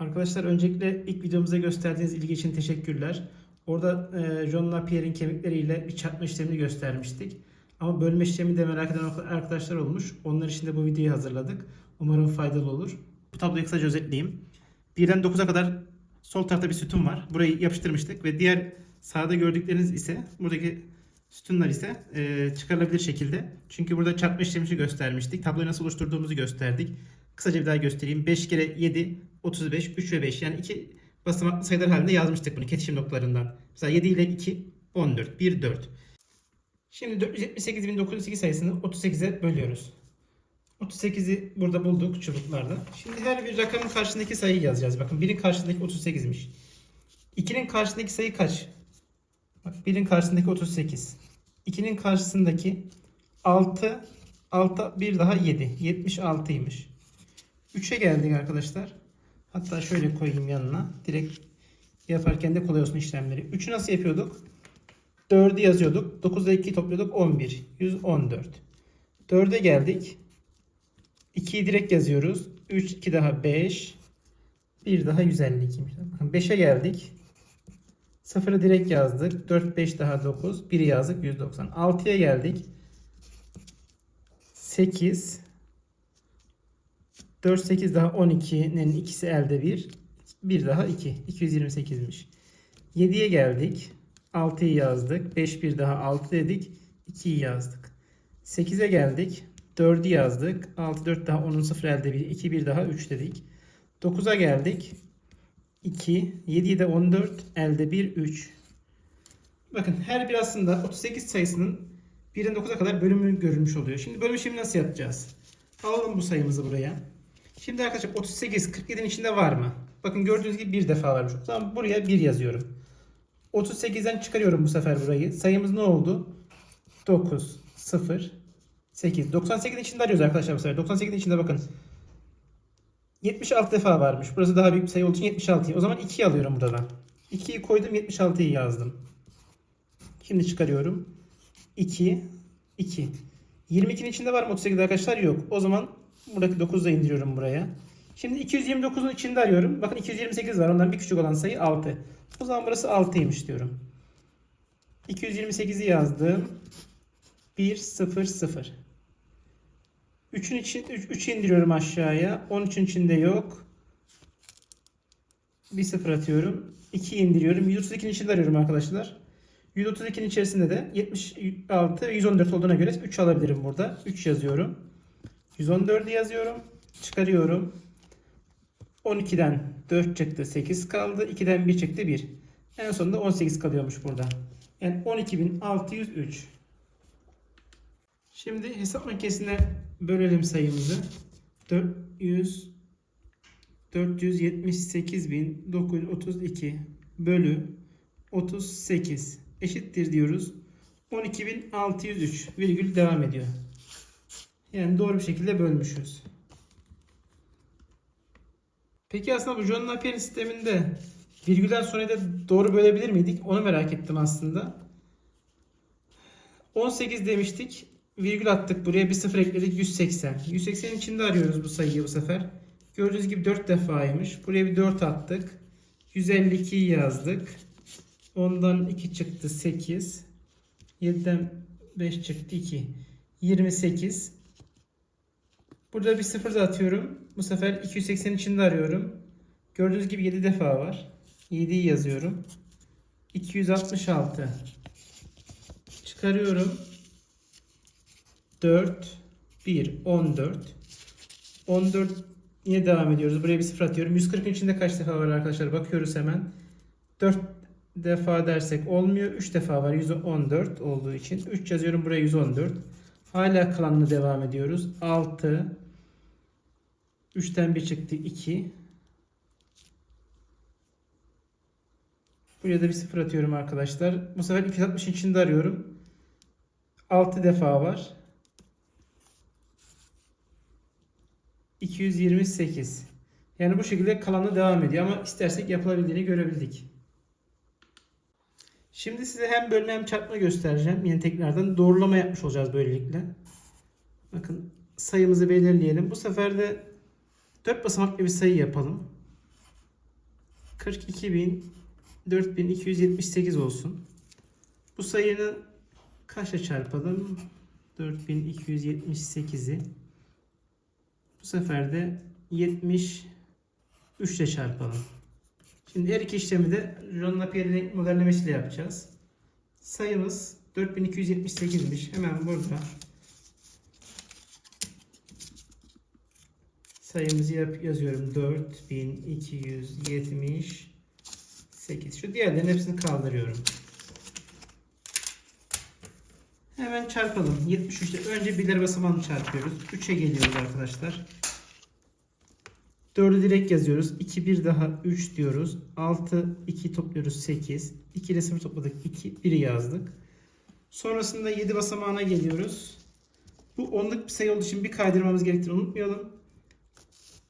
Arkadaşlar öncelikle ilk videomuzda gösterdiğiniz ilgi için teşekkürler. Orada e, John Lapierre'in kemikleriyle bir çarpma işlemini göstermiştik. Ama bölme işlemi de merak eden arkadaşlar olmuş. Onlar için de bu videoyu hazırladık. Umarım faydalı olur. Bu tabloyu kısaca özetleyeyim. 1'den 9'a kadar sol tarafta bir sütun var. Burayı yapıştırmıştık ve diğer sağda gördükleriniz ise buradaki sütunlar ise e, çıkarılabilir şekilde. Çünkü burada çarpma işlemini göstermiştik. Tabloyu nasıl oluşturduğumuzu gösterdik. Kısaca bir daha göstereyim. 5 kere 7, 35, 3 ve 5. Yani iki basamaklı sayılar halinde yazmıştık bunu kesişim noktalarından. Mesela 7 ile 2, 14, 1, 4. Şimdi 478.908 sayısını 38'e bölüyoruz. 38'i burada bulduk çubuklarda. Şimdi her bir rakamın karşısındaki sayıyı yazacağız. Bakın 1'in karşısındaki 38'miş. 2'nin karşısındaki sayı kaç? Bak 1'in karşısındaki 38. 2'nin karşısındaki 6 6 bir daha 7. 76'ymış. 3'e geldik arkadaşlar. Hatta şöyle koyayım yanına. Direkt yaparken de kolay olsun işlemleri. 3'ü nasıl yapıyorduk? 4'ü yazıyorduk. 9'da 2'yi topluyorduk. 11. 114. 4'e geldik. 2'yi direkt yazıyoruz. 3, 2 daha 5. 1 daha 152. Bakın 5'e geldik. 0'ı direkt yazdık. 4, 5 daha 9. 1'i yazdık. 190. 6'ya geldik. 8. 4, 8 daha 12'nin ikisi elde 1. 1 daha 2. 228'miş. 7'ye geldik. 6'yı yazdık. 5 bir daha 6 dedik. 2'yi yazdık. 8'e geldik. 4'ü yazdık. 6 4 daha 10'un 0 elde 1. 2 1 daha 3 dedik. 9'a geldik. 2 7'yi de 14 elde 1 3. Bakın her bir aslında 38 sayısının 1'in 9'a kadar bölümü görülmüş oluyor. Şimdi bölüm işlemi nasıl yapacağız? Alalım bu sayımızı buraya. Şimdi arkadaşlar 38 47'nin içinde var mı? Bakın gördüğünüz gibi bir defa varmış. O zaman buraya 1 yazıyorum. 38'den çıkarıyorum bu sefer burayı. Sayımız ne oldu? 9, 0, 8. 98'in içinde arıyoruz arkadaşlar bu sefer. 98'in içinde bakın. 76 defa varmış. Burası daha büyük bir sayı olduğu için 76'yı. O zaman 2'yi alıyorum burada da. 2'yi koydum 76'yı yazdım. Şimdi çıkarıyorum. 2, 2. 22'nin içinde var mı 38 arkadaşlar? Yok. O zaman buradaki 9'u da indiriyorum buraya. Şimdi 229'un içinde arıyorum. Bakın 228 var. Ondan bir küçük olan sayı 6. O zaman burası 6'ymış diyorum. 228'i yazdım. 1, 0, 0. 3'ün için 3, 3 indiriyorum aşağıya. 13'ün içinde yok. Bir 0 atıyorum. 2 indiriyorum. 132'nin içinde arıyorum arkadaşlar. 132'nin içerisinde de 76 ve 114 olduğuna göre 3 alabilirim burada. 3 yazıyorum. 114'ü yazıyorum. Çıkarıyorum. 12'den 4 çıktı 8 kaldı. 2'den 1 çıktı 1. En sonunda 18 kalıyormuş burada. Yani 12.603. Şimdi hesap makinesine bölelim sayımızı. 400 478.932 bölü 38 eşittir diyoruz. 12.603 virgül devam ediyor. Yani doğru bir şekilde bölmüşüz. Peki aslında bu John Napier sisteminde virgülden sonra da doğru bölebilir miydik? Onu merak ettim aslında. 18 demiştik. Virgül attık buraya bir sıfır ekledik 180. 180'in içinde arıyoruz bu sayıyı bu sefer. Gördüğünüz gibi 4 defaymış. Buraya bir 4 attık. 152'yi yazdık. Ondan 2 çıktı 8. 7'den 5 çıktı 2. 28. Burada bir sıfır da atıyorum. Bu sefer 280 içinde arıyorum. Gördüğünüz gibi 7 defa var. 7'yi yazıyorum. 266. Çıkarıyorum. 4 1 14 14 yine devam ediyoruz. Buraya bir sıfır atıyorum. 140'ın içinde kaç defa var arkadaşlar? Bakıyoruz hemen. 4 defa dersek olmuyor. 3 defa var. 114 olduğu için. 3 yazıyorum. Buraya 114. Hala kalanını devam ediyoruz. 6 3'ten 1 çıktı 2. Buraya da bir sıfır atıyorum arkadaşlar. Bu sefer 260 içinde arıyorum. 6 defa var. 228. Yani bu şekilde kalanı devam ediyor ama istersek yapılabildiğini görebildik. Şimdi size hem bölme hem çarpma göstereceğim. Yine tekrardan doğrulama yapmış olacağız böylelikle. Bakın sayımızı belirleyelim. Bu sefer de 4 basamaklı bir sayı yapalım. 42.000 4278 olsun. Bu sayının kaçla çarpalım? 4278'i. Bu sefer de 73 ile çarpalım. Şimdi her iki işlemi de John Lapierre renk modellemesiyle yapacağız. Sayımız 4278'miş. Hemen burada sayımızı yap yazıyorum. 4278. Şu diğerlerin hepsini kaldırıyorum. Hemen çarpalım. 73'te önce birler basamağını çarpıyoruz. 3'e geliyoruz arkadaşlar. 4'ü direkt yazıyoruz. 2 bir daha 3 diyoruz. 6 2 topluyoruz 8. 2 ile 0 topladık 2 1'i yazdık. Sonrasında 7 basamağına geliyoruz. Bu onluk bir sayı olduğu için bir kaydırmamız gerektiğini unutmayalım.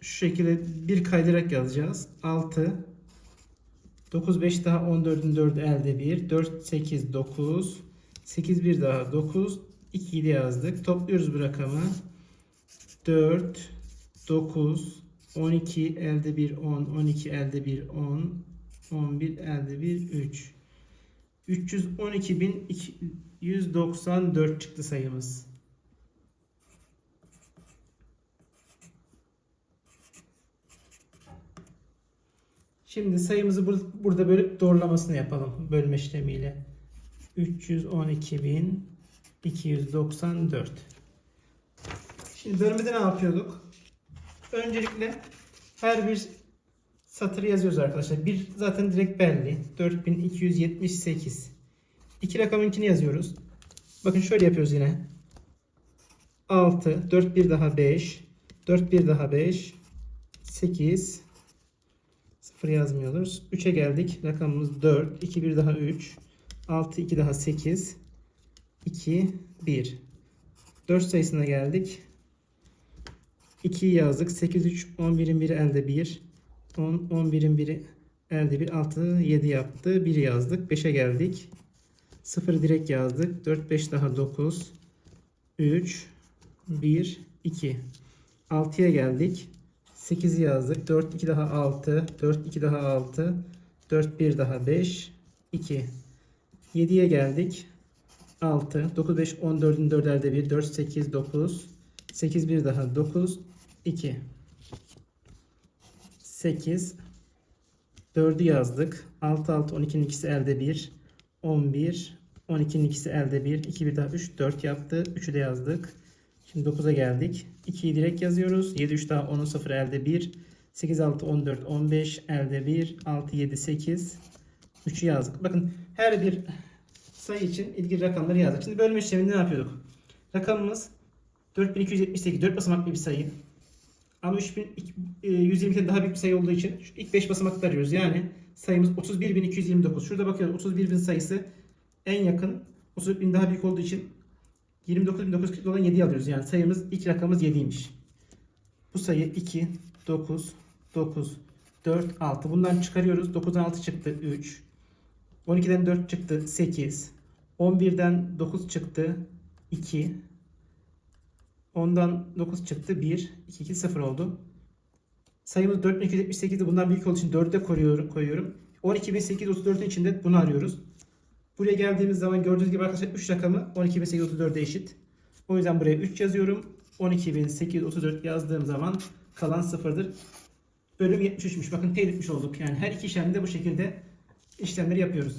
Şu şekilde bir kaydırarak yazacağız. 6 9 5 daha 14'ün 4'ü elde 1. 4 8 9 8 bir daha 9 2'yi de yazdık. Topluyoruz bu rakamı. 4 9 12 elde 1 10 12 elde 1 10 11 elde 1 3 312.194 çıktı sayımız. Şimdi sayımızı bur- burada böyle doğrulamasını yapalım bölme işlemiyle. 312.294. Şimdi bölmede ne yapıyorduk? Öncelikle her bir satırı yazıyoruz arkadaşlar. Bir zaten direkt belli. 4278. İki rakamınkini yazıyoruz. Bakın şöyle yapıyoruz yine. 6, 4 bir daha 5, 4 bir daha 5, 8, 0 yazmıyoruz. 3'e geldik. Rakamımız 4, 2 bir daha 3, 6 2 daha 8, 2 1. 4 sayısına geldik. 2'yi yazdık. 8 3 11'in biri elde 1. 10 11'in biri elde 1. 6 7 yaptı. 1'i yazdık. 5'e geldik. 0'ı direkt yazdık. 4 5 daha 9. 3 1 2. 6'ya geldik. 8'i yazdık. 4 2 daha 6. 4 2 daha 6. 4 1 daha 5. 2. 7'ye geldik. 6. 9 5 14'ün 4 elde 1. 4 8 9. 8 bir daha 9 2 8 4'ü yazdık. 6 6 12'nin ikisi elde 1 11 12'nin ikisi elde 1 2 bir daha 3 4 yaptı. 3'ü de yazdık. Şimdi 9'a geldik. 2'yi direkt yazıyoruz. 7 3 daha 10'un 0 elde 1 8 6 14 15 elde 1 6 7 8 3'ü yazdık. Bakın her bir sayı için ilgili rakamları yazdık. Şimdi bölme işleminde ne yapıyorduk? Rakamımız 4278 4 basamaklı bir sayı. Ama 3122'den daha büyük bir sayı olduğu için ilk 5 basamaklı arıyoruz. Yani sayımız 31229. Şurada bakıyoruz 31.000 sayısı en yakın 30.000 daha büyük olduğu için 29.940 olan 7'yi alıyoruz. Yani sayımız ilk rakamımız 7'ymiş. Bu sayı 2, 9, 9, 4, 6. Bundan çıkarıyoruz. 9'dan 6 çıktı 3. 12'den 4 çıktı 8. 11'den 9 çıktı 2. 10'dan 9 çıktı 1. 2, 2, 0 oldu. Sayımız 4278'de bundan büyük olduğu için 4'e koyuyorum. koyuyorum. 12834'ün içinde bunu arıyoruz. Buraya geldiğimiz zaman gördüğünüz gibi arkadaşlar 3 rakamı 12834'e eşit. O yüzden buraya 3 yazıyorum. 12834 yazdığım zaman kalan sıfırdır. Bölüm 73'müş. Bakın teyit etmiş olduk. Yani her iki işlemde bu şekilde işlemleri yapıyoruz.